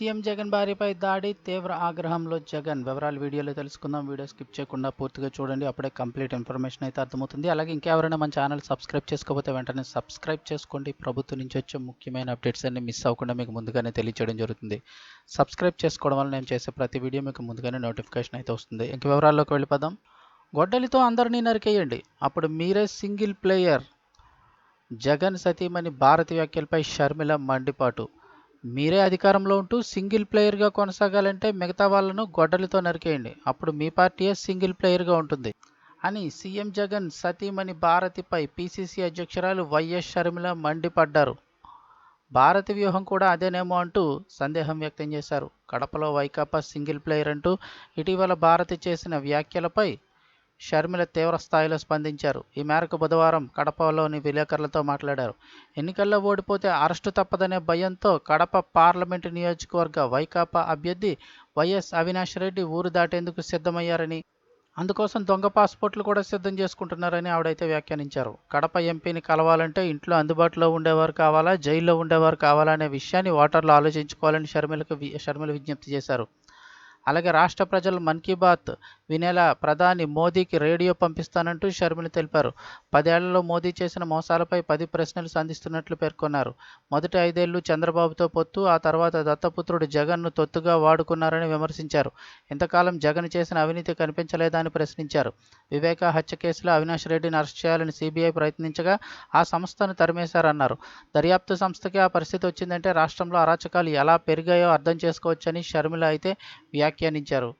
CM Jagan భార్యపై దాడి తీవ్ర ఆగ్రహంలో జగన్. వివరాలు వీడియోలో తెలుసుకుందాం. వీడియో స్కిప్ చేయకుండా పూర్తిగా చూడండి. అప్పుడే కంప్లీట్ ఇన్ఫర్మేషన్ అయితే అర్థమవుతుంది. అలాగే ఇంకెవరైనా మన ఛానల్ సబ్స్క్రైబ్ చేసుకోకపోతే వెంటనే సబ్స్క్రైబ్ చేసుకోండి. ప్రభుత్వం నుంచి వచ్చే ముఖ్యమైన అప్డేట్స్ అన్ని మిస్ అవ్వకుండా మీకు ముందుగానే తెలియచేయడం జరుగుతుంది. సబ్స్క్రైబ్ చేసుకోవడం వల్ల నేను చేసే ప్రతి వీడియో మీకు ముందుగానే నోటిఫికేషన్ అయితే వస్తుంది. ఇంక వివరాల్లోకి వెళ్ళిపోదాం. గొడ్డలితో అందరినీ నరికేయండి. అప్పుడు మీరే సింగిల్ ప్లేయర్. జగన్ సతీమణి భారతి వ్యాఖ్యలపై షర్మిల మండిపాటు. మీరే అధికారంలో ఉంటూ సింగిల్ ప్లేయర్గా కొనసాగాలంటే మిగతా వాళ్ళను గొడ్డలితో నరికేయండి. అప్పుడు మీ పార్టీయే సింగిల్ ప్లేయర్గా ఉంటుంది. అని సీఎం జగన్ సతీమణి భారతిపై పీసీసీ అధ్యక్షురాలు వైఎస్ షర్మిల మండిపడ్డారు. భారతి వ్యూహం కూడా అదేనేమో అంటూ సందేహం వ్యక్తం చేశారు. కడపలో వైకాపా సింగిల్ ప్లేయర్ అంటూ ఇటీవల భారతి చేసిన వ్యాఖ్యలపై షర్మిల తీవ్ర స్థాయిలో స్పందించారు. ఈ మేరకు బుధవారం కడపలోని విలేకరులతో మాట్లాడారు. ఎన్నికల్లో ఓడిపోతే అరెస్టు తప్పదనే భయంతో కడప పార్లమెంటు నియోజకవర్గ వైకాపా అభ్యర్థి వైఎస్ అవినాష్ రెడ్డి ఊరు దాటేందుకు సిద్ధమయ్యారని అందుకోసం దొంగ పాస్పోర్ట్లు కూడా సిద్ధం చేసుకుంటున్నారని ఆవిడైతే వ్యాఖ్యానించారు. కడప ఎంపీని కలవాలంటే ఇంట్లో అందుబాటులో ఉండేవారు కావాలా జైల్లో ఉండేవారు కావాలా అనే విషయాన్ని ఓటర్లు ఆలోచించుకోవాలని షర్మిలకు షర్మిల విజ్ఞప్తి చేశారు. అలాగే రాష్ట్ర ప్రజలు మన్ కీ బాత్ వినేలా ప్రధాని మోదీకి రేడియో పంపిస్తానంటూ షర్మిల తెలిపారు. పదేళ్ళలో మోదీ చేసిన మోసాలపై పది ప్రశ్నలు సంధిస్తున్నట్లు పేర్కొన్నారు. మొదటి ఐదేళ్ళు చంద్రబాబుతో పొత్తు ఆ తర్వాత దత్తపుత్రుడు జగన్ను తొత్తుగా వాడుకున్నారని విమర్శించారు. ఇంతకాలం జగన్ చేసిన అవినీతి కనిపించలేదా అని ప్రశ్నించారు. వివేక హత్య కేసులో అవినాష్ రెడ్డిని అరెస్ట్ చేయాలని సిబిఐ ప్రయత్నించగా ఆ సంస్థను తరిమేశారన్నారు. దర్యాప్తు సంస్థకి ఆ పరిస్థితి వచ్చిందంటే రాష్ట్రంలో అరాచకాలు ఎలా పెరిగాయో అర్థం చేసుకోవచ్చని షర్మిల అయితే వ్యాఖ్య వ్యాఖ్యానించారు.